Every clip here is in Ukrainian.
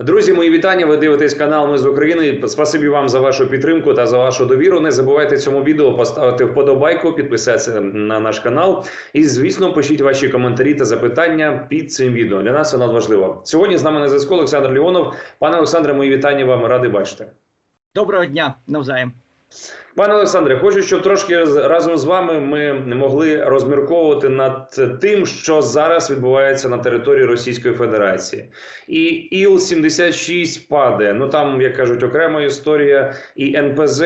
Друзі, мої вітання. Ви дивитесь канал Ми з України. Спасибі вам за вашу підтримку та за вашу довіру. Не забувайте цьому відео поставити вподобайку, підписатися на наш канал. І, звісно, пишіть ваші коментарі та запитання під цим відео. Для нас це надважливо. Сьогодні з нами на зв'язку Олександр Леонов. Пане Олександре, мої вітання вам ради бачити. Доброго дня навзаєм. Пане Олександре, хочу, щоб трошки разом з вами ми могли розмірковувати над тим, що зараз відбувається на території Російської Федерації. І Іл-76 падає. Ну там, як кажуть, окрема історія, і НПЗ.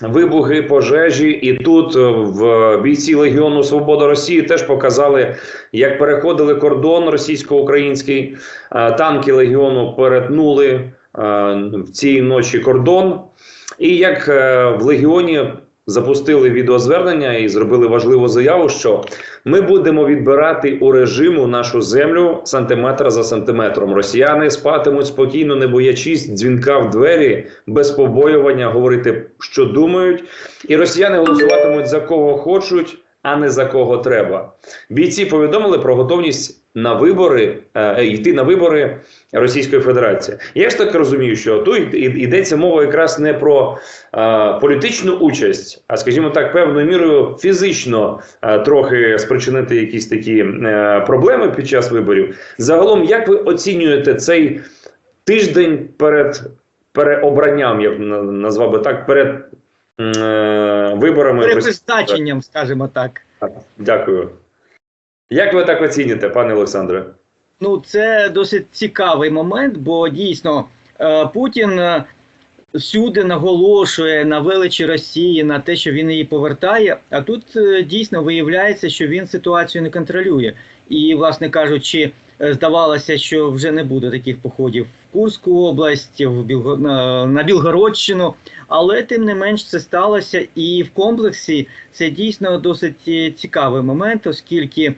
Вибухи, пожежі, і тут е, в бійці Легіону Свобода Росії теж показали, як переходили кордон російсько-український. Е, Танки Легіону перетнули е, в цій ночі кордон. І як е, в Легіоні запустили відеозвернення і зробили важливу заяву, що ми будемо відбирати у режиму нашу землю сантиметр за сантиметром. Росіяни спатимуть спокійно, не боячись дзвінка в двері без побоювання, говорити, що думають, і росіяни голосуватимуть за кого хочуть. А не за кого треба. Бійці повідомили про готовність на вибори е, йти на вибори Російської Федерації. Я ж так розумію, що тут йдеться мова якраз не про е, політичну участь, а скажімо так, певною мірою фізично е, трохи спричинити якісь такі е, проблеми під час виборів. Загалом, як ви оцінюєте цей тиждень перед переобранням, я б на- назвав би так, перед е, виборами? Перепризначенням, скажімо так. Так, Дякую. Як ви так оціните, пане Олександре? Ну, це досить цікавий момент, бо дійсно е, Путін е, всюди наголошує на величі Росії, на те, що він її повертає. А тут е, дійсно виявляється, що він ситуацію не контролює. І, власне кажучи, здавалося, що вже не буде таких походів в Курську область, в Білго... на, Білгородщину. Але тим не менш це сталося, і в комплексі це дійсно досить цікавий момент, оскільки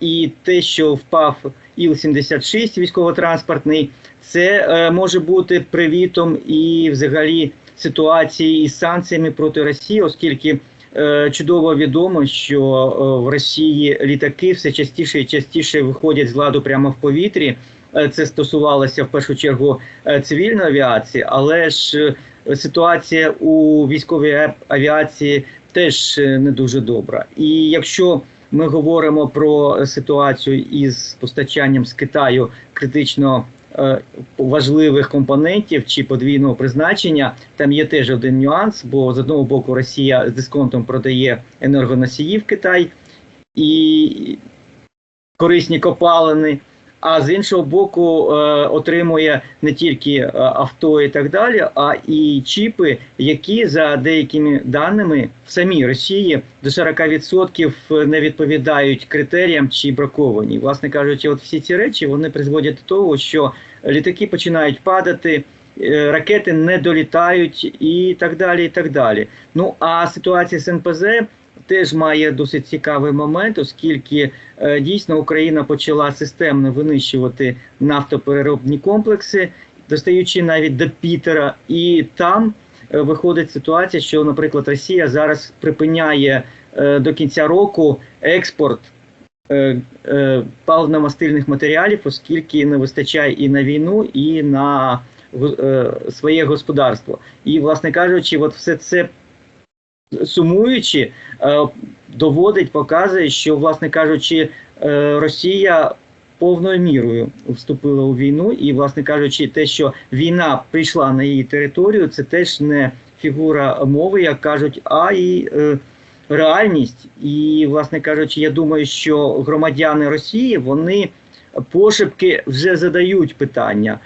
і те, що впав Іл-76 військово-транспортний, це е, може бути привітом і взагалі ситуації із санкціями проти Росії, оскільки е, чудово відомо, що е, в Росії літаки все частіше і частіше виходять з ладу прямо в повітрі. Е, Це стосувалося в першу чергу е, цивільної авіації, але ж е, ситуація у військовій авіації теж е, не дуже добра. І якщо ми говоримо про ситуацію із постачанням з Китаю критично е, важливих компонентів чи подвійного призначення, там є теж один нюанс, бо з одного боку Росія з дисконтом продає енергоносії в Китай і корисні копалини. А з іншого боку, е, отримує не тільки е, авто і так далі, а і чіпи, які за деякими даними в самій Росії до 40% не відповідають критеріям чи браковані. Власне кажучи, от всі ці речі вони призводять до того, що літаки починають падати. е, Ракети не долітають і так далі. і так далі. Ну а ситуація з НПЗ теж має досить цікавий момент, оскільки е, дійсно Україна почала системно винищувати нафтопереробні комплекси, достаючи навіть до Пітера, і там е, виходить ситуація, що, наприклад, Росія зараз припиняє е, до кінця року експорт. е, е, Паливно-мастильних матеріалів, оскільки не вистачає і на війну, і на е, своє господарство. І, власне кажучи, от все це сумуючи, е, доводить, показує, що, власне кажучи, е, Росія повною мірою вступила у війну, і, власне кажучи, те, що війна прийшла на її територію, це теж не фігура мови, як кажуть, а і е, реальність. І, власне кажучи, я думаю, що громадяни Росії вони пошепки вже задають питання.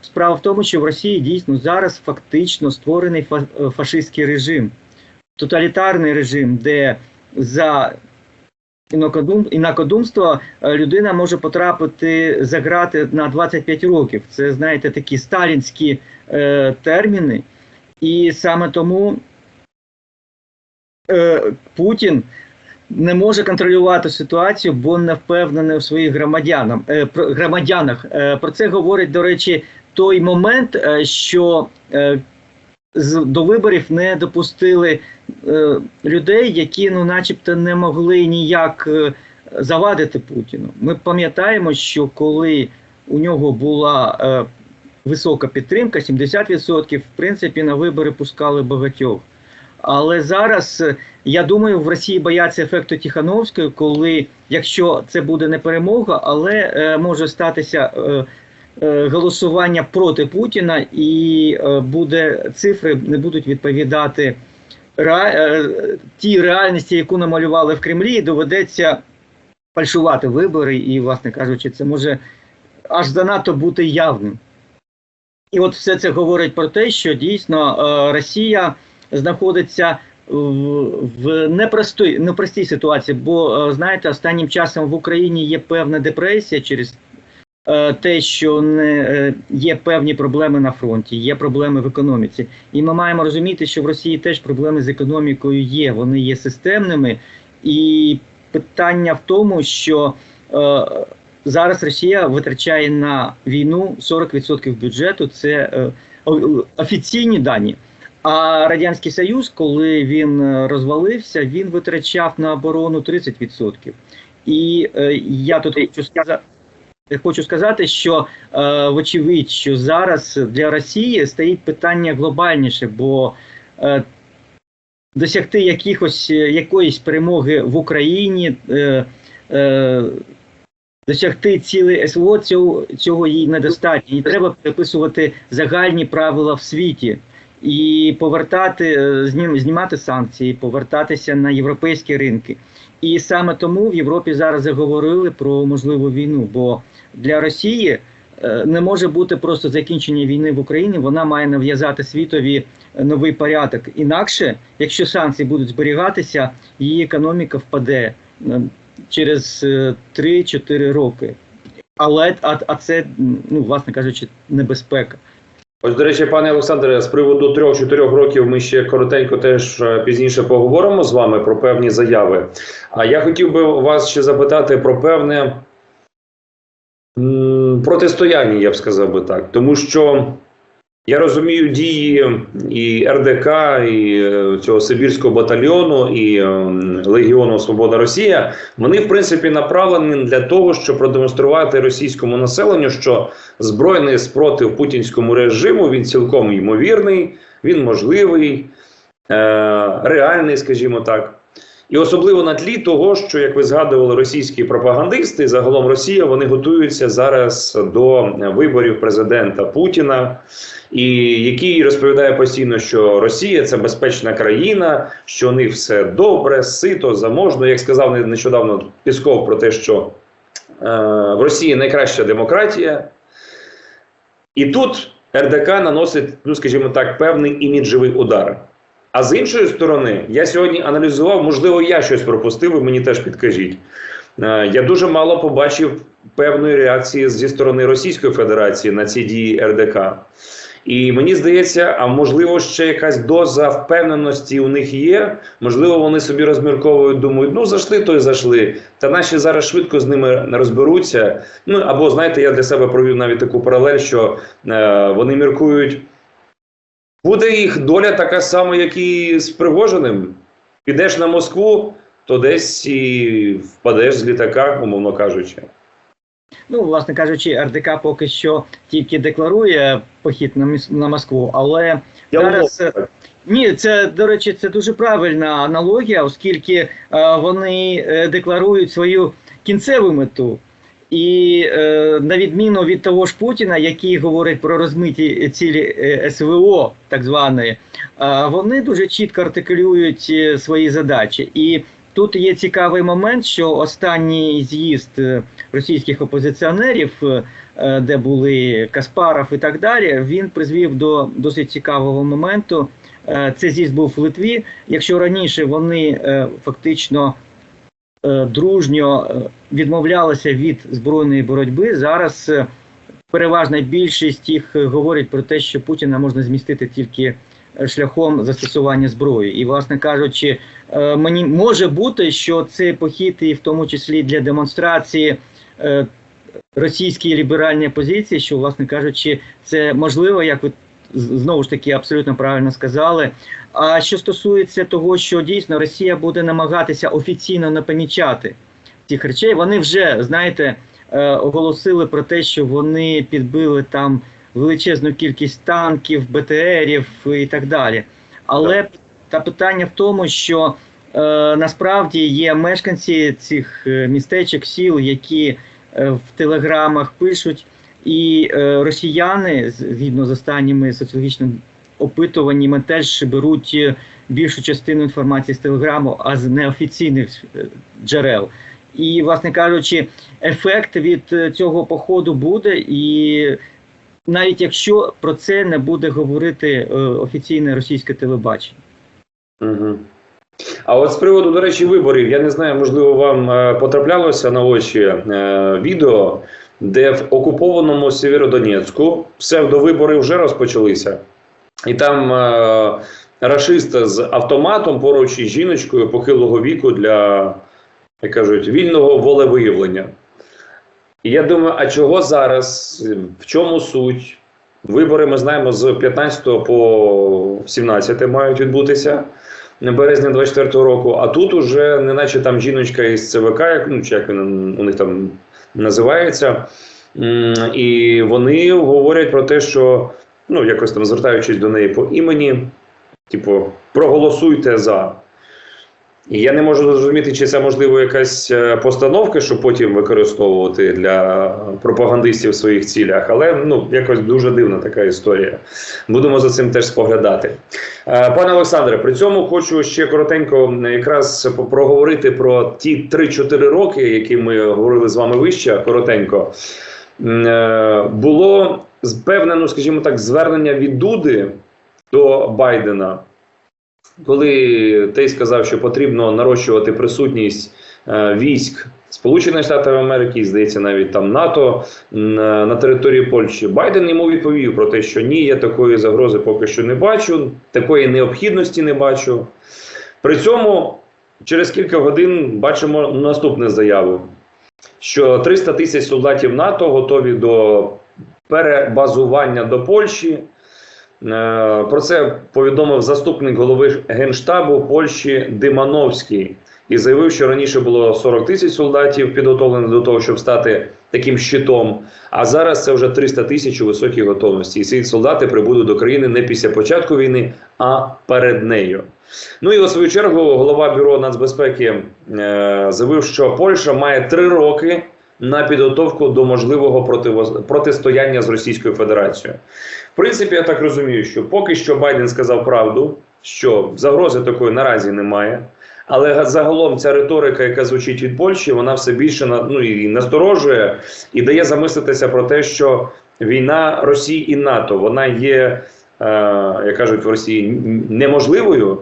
Справа в тому, що в Росії дійсно зараз фактично створений фашистський режим тоталітарний режим, де за інакодум, інакодумство е, людина може потрапити за грати на 25 років. Це, знаєте, такі сталінські е, терміни. І саме тому е, Путін не може контролювати ситуацію, бо не впевнений у своїх громадянам, е, громадянах. Е, про це говорить, до речі, той момент, що до виборів не допустили е, людей, які, ну, начебто, не могли ніяк е, завадити Путіну. Ми пам'ятаємо, що коли у нього була е, висока підтримка, 70%. В принципі, на вибори пускали багатьох. Але зараз я думаю, в Росії бояться ефекту Тихановської, коли якщо це буде не перемога, але е, може статися е, голосування проти Путіна, і е, буде цифри не будуть відповідати е, тій реальності, яку намалювали в Кремлі, і доведеться фальшувати вибори, і, власне кажучи, це може аж занадто бути явним. І от все це говорить про те, що дійсно е, Росія знаходиться в, непростій, непростій ситуації, бо е, знаєте, останнім часом в Україні є певна депресія через е, те, що не е, є певні проблеми на фронті, є проблеми в економіці. І ми маємо розуміти, що в Росії теж проблеми з економікою є. Вони є системними, і питання в тому, що е, зараз Росія витрачає на війну 40% бюджету. Це е, офіційні дані. А Радянський Союз, коли він е, розвалився, він витрачав на оборону 30%. І е, я тут хочу сказати. Хочу сказати, що е, вочевидь, що зараз для Росії стоїть питання глобальніше, бо е, досягти якихось е, якоїсь перемоги в Україні, е, е, досягти цілей СВО, цього, цього їй недостатньо. І треба переписувати загальні правила в світі і повертати, е, знім, знімати санкції, повертатися на європейські ринки. І саме тому в Європі зараз заговорили про можливу війну. Бо для Росії е, не може бути просто закінчення війни в Україні. Вона має нав'язати світові е, новий порядок. Інакше, якщо санкції будуть зберігатися, її економіка впаде е, через е, 3-4 роки. Але а, а це, ну власне кажучи, небезпека. Ось, до речі, пане Олександре, з приводу трьох-чотирьох років ми ще коротенько теж е, пізніше поговоримо з вами про певні заяви. А я хотів би вас ще запитати про певне протистояння, я б сказав би так. Тому що я розумію дії і РДК, і е, цього Сибірського батальйону, і е, Легіону Свобода Росія. Вони, в принципі, направлені для того, щоб продемонструвати російському населенню, що збройний спротив путінському режиму він цілком ймовірний, він можливий, е, реальний, скажімо так. І особливо на тлі того, що, як ви згадували, російські пропагандисти, загалом Росія, вони готуються зараз до виборів президента Путіна, і який розповідає постійно, що Росія це безпечна країна, що у них все добре, сито, заможно. Як сказав нещодавно Пісков про те, що е, в Росії найкраща демократія. І тут РДК наносить, ну скажімо так, певний іміджевий удар. А з іншої сторони, я сьогодні аналізував, можливо, я щось пропустив, ви мені теж підкажіть. Е, Я дуже мало побачив певної реакції зі сторони Російської Федерації на ці дії РДК. І мені здається, а можливо, ще якась доза впевненості у них є. Можливо, вони собі розмірковують, думають, ну зайшли, то й зайшли. Та наші зараз швидко з ними розберуться. Ну або знаєте, я для себе провів навіть таку паралель, що е, вони міркують. Буде їх доля така сама, як і з Пригожиним. Підеш на Москву, то десь і впадеш з літака, умовно кажучи. Ну, власне кажучи, РДК поки що тільки декларує похід на, міс- на Москву, але Я зараз е, ні, це до речі, це дуже правильна аналогія, оскільки е, вони е, декларують свою кінцеву мету. І е, на відміну від того ж Путіна, який говорить про розмиті цілі е, СВО, так званої, е, вони дуже чітко артикулюють е, свої задачі. І тут є цікавий момент, що останній з'їзд е, російських опозиціонерів, е, де були Каспаров і так далі, він призвів до досить цікавого моменту. Е, Це з'їзд був в Литві. Якщо раніше вони е, фактично дружньо е, відмовлялися від збройної боротьби, зараз е, переважна більшість їх е, говорить про те, що Путіна можна змістити тільки е, шляхом застосування зброї. І, власне кажучи, е, мені може бути, що цей похід, і в тому числі для демонстрації е, російської ліберальної позиції, що, власне кажучи, це можливо, як ви знову ж таки абсолютно правильно сказали. А що стосується того, що дійсно Росія буде намагатися офіційно не помічати цих речей, вони вже знаєте е, оголосили про те, що вони підбили там величезну кількість танків, БТРів і так далі. Але та питання в тому, що е, насправді є мешканці цих е, містечок, сіл, які е, в телеграмах пишуть, і е, росіяни, згідно з останніми соціологічними опитуваннями, теж беруть е, більшу частину інформації з телеграму, а з неофіційних е, джерел. І, власне кажучи, ефект від е, цього походу буде, і навіть якщо про це не буде говорити е, офіційне російське телебачення. Угу. А от з приводу, до речі, виборів, я не знаю, можливо, вам потраплялося на очі е, відео, де в окупованому Сєвєродонецьку псевдовибори вже розпочалися. І там е, рашист з автоматом поруч із жіночкою похилого віку для, як кажуть, вільного волевиявлення. І я думаю, а чого зараз? В чому суть? Вибори ми знаємо з 15 по 17 мають відбутися березня 24 року. А тут уже, неначе там жіночка із ЦВК, як, ну, чи як він у них там називається. І вони говорять про те, що ну, якось там звертаючись до неї по імені, типу, проголосуйте за. І я не можу зрозуміти, чи це можливо якась е, постановка, щоб потім використовувати для пропагандистів в своїх цілях, але ну якось дуже дивна така історія. Будемо за цим теж споглядати. Е, Пане Олександре, при цьому хочу ще коротенько якраз проговорити про ті 3-4 роки, які ми говорили з вами вище, коротенько. Е, Було певне, ну скажімо так, звернення від Дуди до Байдена коли той сказав, що потрібно нарощувати присутність е, військ Сполучених Штатів Америки, здається, навіть там НАТО на, на території Польщі, Байден йому відповів про те, що ні, я такої загрози поки що не бачу, такої необхідності не бачу. При цьому через кілька годин бачимо наступну заяву, що 300 тисяч солдатів НАТО готові до перебазування до Польщі. Е, Про це повідомив заступник голови генштабу Польщі Димановський і заявив, що раніше було 40 тисяч солдатів підготовлених до того, щоб стати таким щитом. А зараз це вже 300 тисяч у високій готовності. І ці солдати прибудуть до країни не після початку війни, а перед нею. Ну і у свою чергу голова бюро нацбезпеки е, заявив, що Польща має три роки на підготовку до можливого протистояння з Російською Федерацією. В принципі, я так розумію, що поки що Байден сказав правду, що загрози такої наразі немає. Але загалом ця риторика, яка звучить від Польщі, вона все більше ну, і насторожує і дає замислитися про те, що війна Росії і НАТО вона є, е, як кажуть в Росії, неможливою.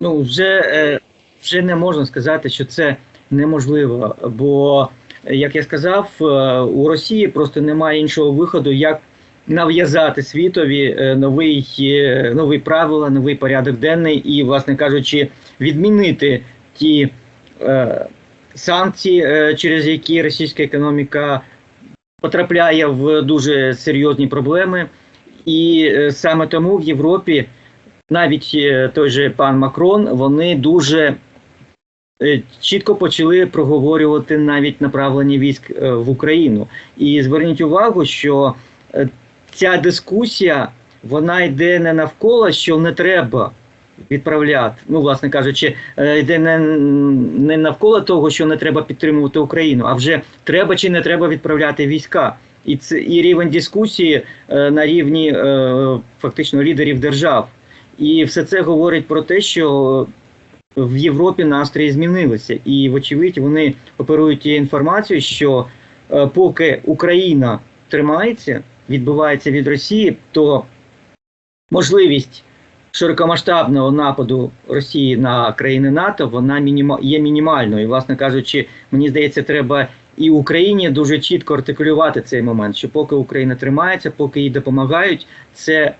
Ну, вже, е, вже не можна сказати, що це неможливо. Бо, як я сказав, е, у Росії просто немає іншого виходу, як нав'язати світові е, новий, е, нові правила, новий порядок денний і, власне кажучи, відмінити ті е, санкції, е, через які російська економіка потрапляє в дуже серйозні проблеми. І е, саме тому в Європі навіть е, той же пан Макрон, вони дуже е, чітко почали проговорювати навіть направлення військ в Україну. І зверніть увагу, що ця дискусія вона йде не навколо, що не треба відправляти. Ну, власне кажучи, е, йде не, не навколо того, що не треба підтримувати Україну, а вже треба чи не треба відправляти війська. І це і рівень дискусії е, на рівні е, фактично лідерів держав. І все це говорить про те, що в Європі настрої змінилися, і, вочевидь, вони оперують тією інформацією, що е, поки Україна тримається, відбувається від Росії, то можливість широкомасштабного нападу Росії на країни НАТО вона мініма, є мінімальною. І, власне кажучи, мені здається, треба і Україні дуже чітко артикулювати цей момент, що поки Україна тримається, поки їй допомагають, це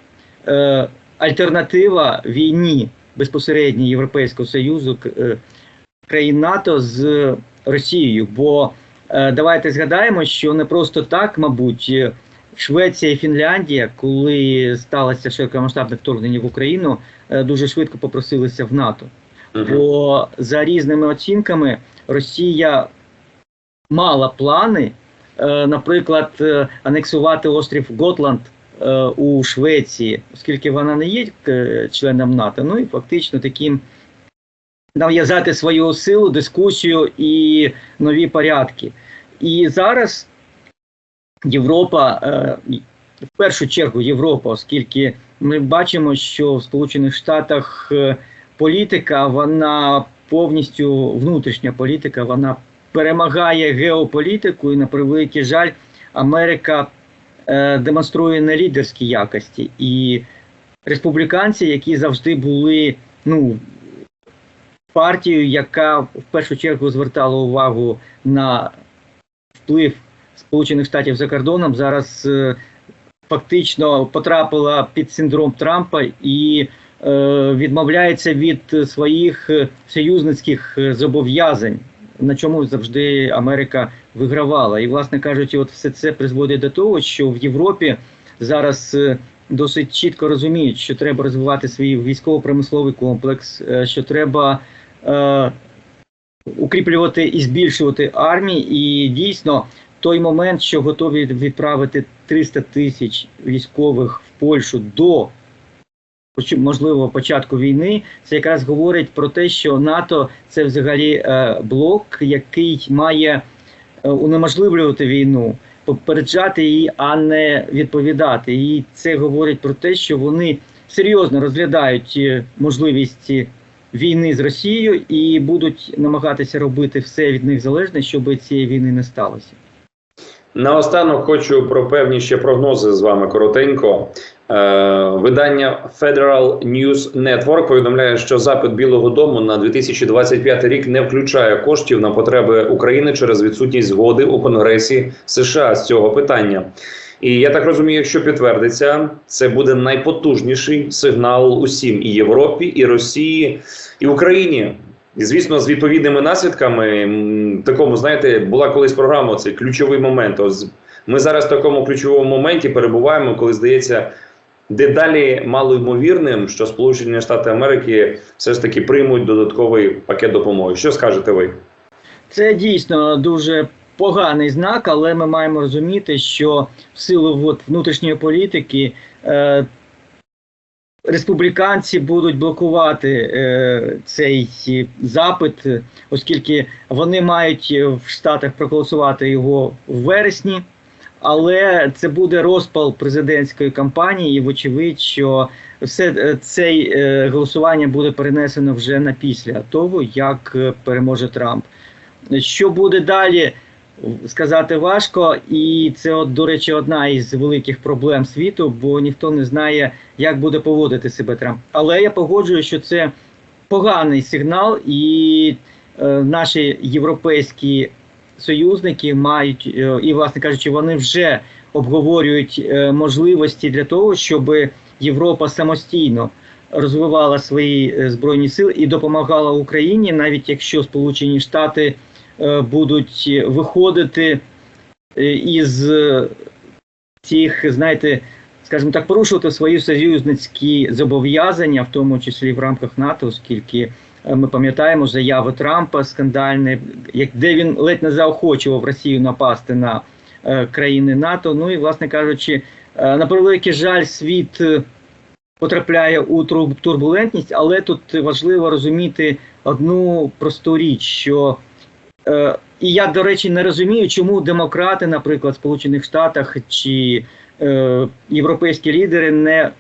е, альтернатива війні безпосередньо Європейського Союзу е, країн НАТО з Росією. Бо е, давайте згадаємо, що не просто так, мабуть, Швеція і Фінляндія, коли сталося широкомасштабне вторгнення в Україну, е, дуже швидко попросилися в НАТО. Бо за різними оцінками Росія мала плани, е, наприклад, е, анексувати острів Готланд у Швеції, оскільки вона не є членом НАТО, ну і фактично таким нав'язати свою силу, дискусію і нові порядки. І зараз Європа, е, в першу чергу Європа, оскільки ми бачимо, що в Сполучених Штатах е, політика, вона повністю внутрішня політика, вона перемагає геополітику, і на превеликий жаль, Америка е, демонструє не лідерські якості. І республіканці, які завжди були ну, партією, яка в першу чергу звертала увагу на вплив Сполучених Штатів за кордоном, зараз е, фактично потрапила під синдром Трампа і е, відмовляється від своїх е, союзницьких зобов'язань, на чому завжди Америка вигравала. І, власне кажучи, от все це призводить до того, що в Європі зараз досить чітко розуміють, що треба розвивати свій військово-промисловий комплекс, що треба е, укріплювати і збільшувати армії, і дійсно той момент, що готові відправити 300 тисяч військових в Польщу до можливо початку війни, це якраз говорить про те, що НАТО це взагалі е, блок, який має е, унеможливлювати війну, попереджати її, а не відповідати. І це говорить про те, що вони серйозно розглядають е, можливість війни з Росією і будуть намагатися робити все від них залежне, щоб цієї війни не сталося. Наостанок хочу про певні ще прогнози з вами коротенько. Е, видання Federal News Network повідомляє, що запит Білого Дому на 2025 рік не включає коштів на потреби України через відсутність згоди у Конгресі США з цього питання. І я так розумію, якщо підтвердиться, це буде найпотужніший сигнал усім і Європі, і Росії, і Україні. Звісно, з відповідними наслідками, такому, знаєте, була колись програма, цей ключовий момент. Ось ми зараз в такому ключовому моменті перебуваємо, коли здається, дедалі малоймовірним, що Сполучені Штати Америки все ж таки приймуть додатковий пакет допомоги. Що скажете ви? Це дійсно дуже поганий знак, але ми маємо розуміти, що в силу от, внутрішньої політики е, республіканці будуть блокувати е, цей запит, е, оскільки вони мають е, в Штатах проголосувати його в вересні. Але це буде розпал президентської кампанії, і вочевидь, що все е, це голосування буде перенесено вже на після того, як переможе Трамп. Що буде далі, сказати важко, і це, от, до речі, одна із великих проблем світу, бо ніхто не знає, як буде поводити себе Трамп. Але я погоджую, що це поганий сигнал, і е, наші європейські союзники мають, е, і, власне кажучи, вони вже обговорюють е, можливості для того, щоб Європа самостійно розвивала свої е, збройні сили і допомагала Україні, навіть якщо Сполучені Штати будуть виходити е, із е, цих, знаєте, скажімо так, порушувати свої союзницькі зобов'язання, в тому числі в рамках НАТО, оскільки е, ми пам'ятаємо заяви Трампа скандальні, де він ледь не заохочував Росію напасти на е, країни НАТО. Ну і, власне кажучи, е, на превеликий жаль, світ. е, Потрапляє у турбулентність, але тут важливо розуміти одну просту річ, що е, і я, до речі, не розумію, чому демократи, наприклад, в Сполучених Штатах чи е, європейські лідери не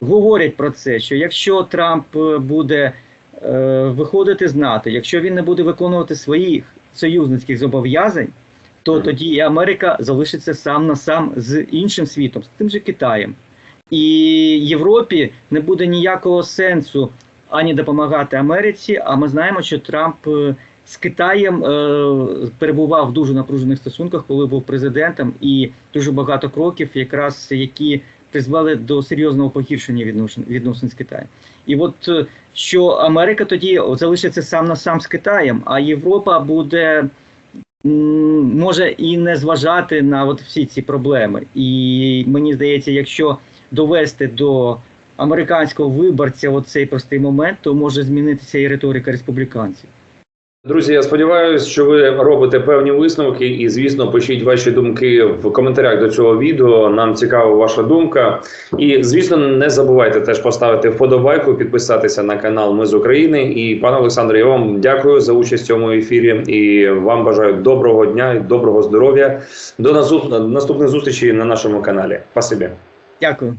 говорять про це, що якщо Трамп буде е, виходити з НАТО, якщо він не буде виконувати своїх союзницьких зобов'язань, то тоді і Америка залишиться сам на сам з іншим світом, з тим же Китаєм. І Європі не буде ніякого сенсу ані допомагати Америці. А ми знаємо, що Трамп е, з Китаєм е, перебував в дуже напружених стосунках, коли був президентом, і дуже багато кроків, якраз які призвели до серйозного погіршення відношень відносин з Китаєм. І от е, що Америка тоді залишиться сам на сам з Китаєм, а Європа буде. Може і не зважати на от всі ці проблеми, і мені здається, якщо довести до американського виборця оцей простий момент, то може змінитися і риторика республіканців. Друзі, я сподіваюся, що ви робите певні висновки, і звісно, пишіть ваші думки в коментарях до цього відео. Нам цікава ваша думка. І звісно, не забувайте теж поставити вподобайку, підписатися на канал Ми з України. І пане Олександре, я вам дякую за участь в цьому ефірі. І вам бажаю доброго дня і доброго здоров'я. До наступ- наступних зустрічей на нашому каналі. Спасибі. Дякую.